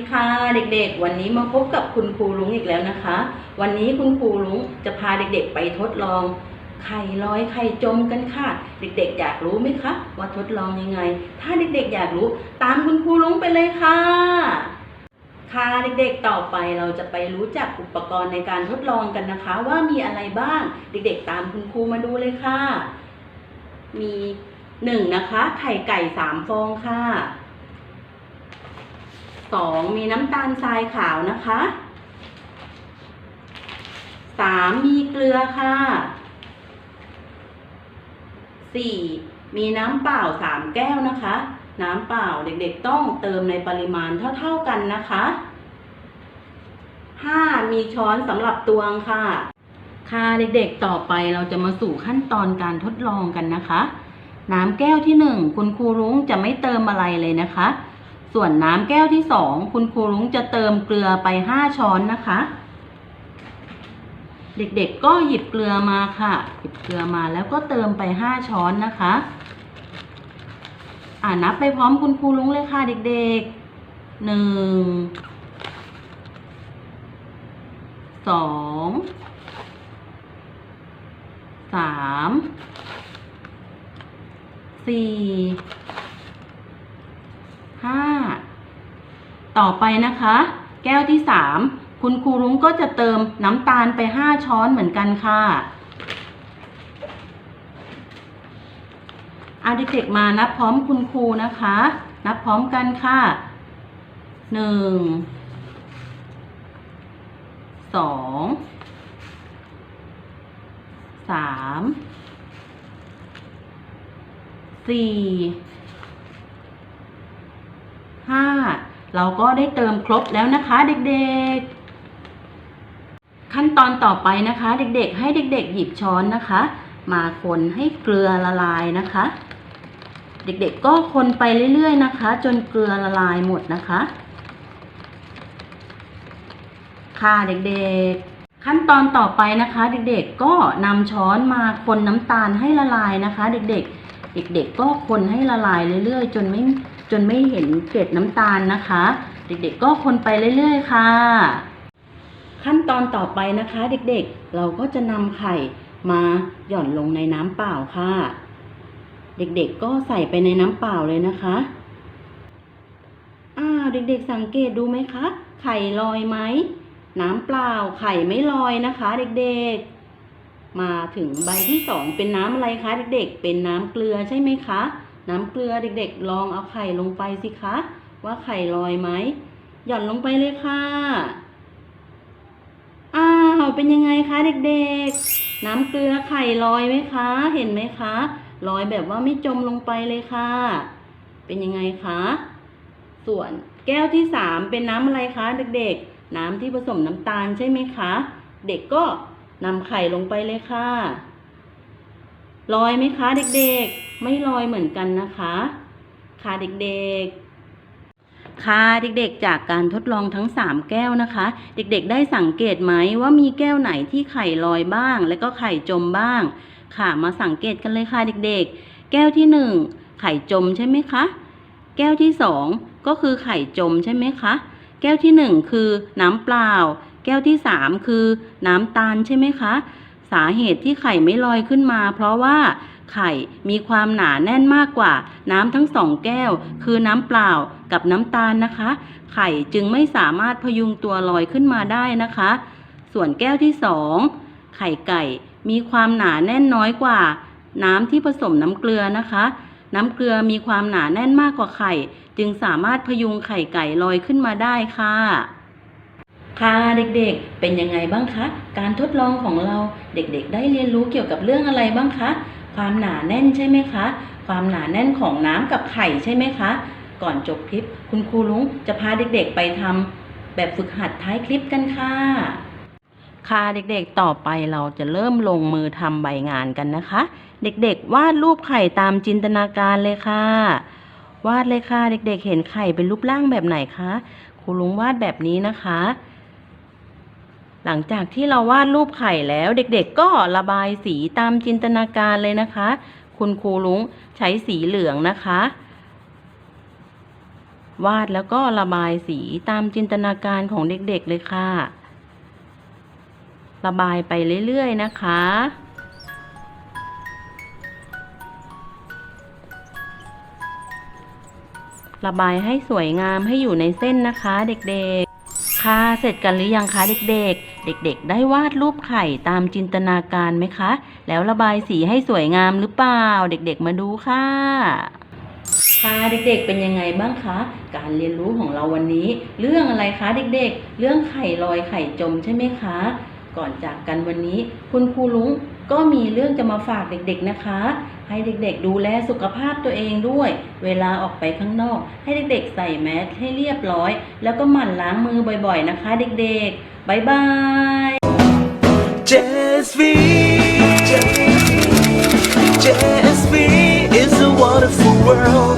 ดีค่ะเด็กๆ วันนี้มาพบกับคุณครูลุงอีกแล้วนะคะ วันนี้คุณครูลุงจะพาเด็กๆ ไปทดลองไข่ลอยไข่จมกันค่ะ เด็กๆ อยากรู้ไหมคะว่าทดลองยังไง ถ้าเด็กๆ อยากรู้ตามคุณครูลุงไปเลยค่ะ ค่ะเด็กๆต่อไปเราจะไปรู้จักอุปกรณ์ในการทดลองกันนะคะ ว่ามีอะไรบ้าง เด็กๆ ตามคุณครูมาดูเลยค่ะ มีหนึ่งนะคะ ไข่ไก่สามฟองค่ะ สองมีน้ำตาลทรายขาวนะคะสามมีเกลือค่ะสี่มีน้ำเปล่าสามแก้วนะคะ น้ำเปล่าเด็กๆต้องเติมในปริมาณเท่าๆกันนะคะห้ามีช้อนสำหรับตวงค่ะ ค่ะเด็กๆต่อไปเราจะมาสู่ขั้นตอนการทดลองกันนะคะ น้ำแก้วที่หนึ่งคุณครูรุ้งจะไม่เติมอะไรเลยนะคะ ส่วนน้ำแก้วที่สองคุณครูรุ้งจะเติมเกลือไปห้าช้อนนะคะ เด็กๆก็หยิบเกลือมาค่ะ หยิบเกลือมาแล้วก็เติมไปห้าช้อนนะคะ อ่านับไปพร้อมคุณครูรุ้งเลยค่ะเด็กๆหนึ่งสองสามสี่ห้า ต่อไปนะคะ แก้วที่สามคุณครูรุ้งก็จะเติมน้ำตาลไปห้าช้อนเหมือนกันค่ะเอาเด็กๆมานับพร้อมคุณครูนะคะ นับพร้อมกันค่ะ หนึ่ง สอง สาม สี่ห้า เราก็ได้เติมครบแล้วนะคะเด็กๆ ขั้นตอนต่อไปนะคะ เด็กๆ ให้เด็ก ๆ หยิบช้อนนะคะ มาคนให้เกลือละลายนะคะ เด็กๆก็คนไปเรื่อยๆนะคะ จนเกลือละลายหมดนะคะ ค่ะเด็กๆขั้นตอนต่อไปนะคะ เด็กๆก็นำช้อนมาคนน้ำตาลให้ละลายนะคะ เด็กๆ เด็ก ๆ ก็คนให้ละลายเรื่อยๆ จนไม่ จนไม่เห็นเกล็ดน้ำตาลนะคะ เด็กๆก็คนไปเรื่อยๆ ค่ะ ขั้นตอนต่อไปนะคะ เด็กๆ เราก็จะนำไข่มาหย่อนลงในน้ำเปล่าค่ะ เด็กๆก็ใส่ไปในน้ำเปล่าเลยนะคะอ้าวเด็กๆสังเกตดูไหมคะ ไข่ลอยไหมน้ำเปล่าไข่ไม่ลอยนะคะ เด็กๆ มาถึงใบที่สองเป็นน้ำอะไรคะ เด็กๆ เป็นน้ำเกลือใช่ไหมคะ น้ำเกลือเด็กๆ ลองเอาไข่ลงไปสิคะ ว่าไข่ลอยไหม หย่อนลงไปเลยค่ะ อ้าว เป็นยังไงคะเด็กๆ น้ำเกลือไข่ลอยไหมคะ เห็นไหมคะ ลอยแบบว่าไม่จมลงไปเลยค่ะ เป็นยังไงคะ ส่วนแก้วที่สามเป็นน้ำอะไรคะเด็กๆ น้ำที่ผสมน้ำตาลใช่ไหมคะ เด็กก็นำไข่ลงไปเลยค่ะ ลอยไหมคะเด็กๆ ไม่ลอยเหมือนกันนะคะ ค่ะเด็กๆ ค่ะเด็กๆ จากการทดลองทั้ง 3 แก้วนะคะ เด็กๆ ได้สังเกตไหมว่ามีแก้วไหนที่ไข่ลอยบ้าง และก็ไข่จมบ้าง ค่ะมาสังเกตกันเลยค่ะเด็กๆ แก้วที่ 1 ไข่จมใช่ไหมคะ แก้วที่ 2 ก็คือไข่จมใช่ไหมคะ แก้วที่ 1 คือน้ำเปล่า แก้วที่ 3 คือน้ำตาลใช่ไหมคะ สาเหตุที่ไข่ไม่ลอยขึ้นมา เพราะว่าไข่มีความหนาแน่นมากกว่า น้ำทั้งสองแก้ว คือน้ำเปล่ากับน้ำตาลนะคะ ไข่จึงไม่สามารถพยุงตัวลอยขึ้นมาได้นะคะ ส่วนแก้วที่สองไข่ไก่มีความหนาแน่นน้อยกว่า น้ำที่ผสมน้ำเกลือนะคะ น้ำเกลือมีความหนาแน่นมากกว่าไข่ จึงสามารถพยุงไข่ไก่ลอยขึ้นมาได้ค่ะ ค่ะเด็กๆ เป็นยังไงบ้างคะ การทดลองของเราเด็กๆ ได้เรียนรู้เกี่ยวกับเรื่องอะไรบ้างคะ ความหนาแน่นใช่ไหมคะ ความหนาแน่นของน้ำกับไข่ใช่ไหมคะ ก่อนจบคลิป คุณครูลุงจะพาเด็กๆ ไปทำแบบฝึกหัดท้ายคลิปกันค่ะ ค่ะเด็กๆ ต่อไปเราจะเริ่มลงมือทำใบงานกันนะคะ เด็กๆ วาดรูปไข่ตามจินตนาการเลยค่ะ วาดเลยค่ะเด็กๆ เห็นไข่เป็นรูปร่างแบบไหนคะ ครูลุงวาดแบบนี้นะคะ หลังจากที่เราวาดรูปไข่แล้วเด็กๆก็ระบายสีตามจินตนาการเลยนะคะ คุณครูลุงใช้สีเหลืองนะคะ วาดแล้วก็ระบายสีตามจินตนาการของเด็กๆเลยค่ะ ระบายไปเรื่อยๆนะคะระบายให้สวยงามให้อยู่ในเส้นนะคะเด็กๆ ค่ะ เสร็จกันหรือยังคะเด็กๆ เด็ก ๆ ได้วาดรูปไข่ตามจินตนาการไหมคะ แล้วระบายสีให้สวยงามหรือเปล่า เด็ก ๆ มาดูค่ะค่ะเด็กๆ เป็นยังไงบ้างคะ การเรียนรู้ของเราวันนี้ เรื่องอะไรคะเด็กๆ เรื่องไข่ลอยไข่จมใช่ไหมคะ ก่อนจากกันวันนี้ คุณครูลุง ก็มีเรื่องจะมาฝากเด็กๆนะคะ ให้เด็กๆดูแลสุขภาพตัวเองด้วย เวลาออกไปข้างนอก ให้เด็กๆใส่แมสให้เรียบร้อย แล้วก็หมั่นล้างมือบ่อยๆนะคะ เด็กๆบ๊ายบาย JSV JSV is a wonderful world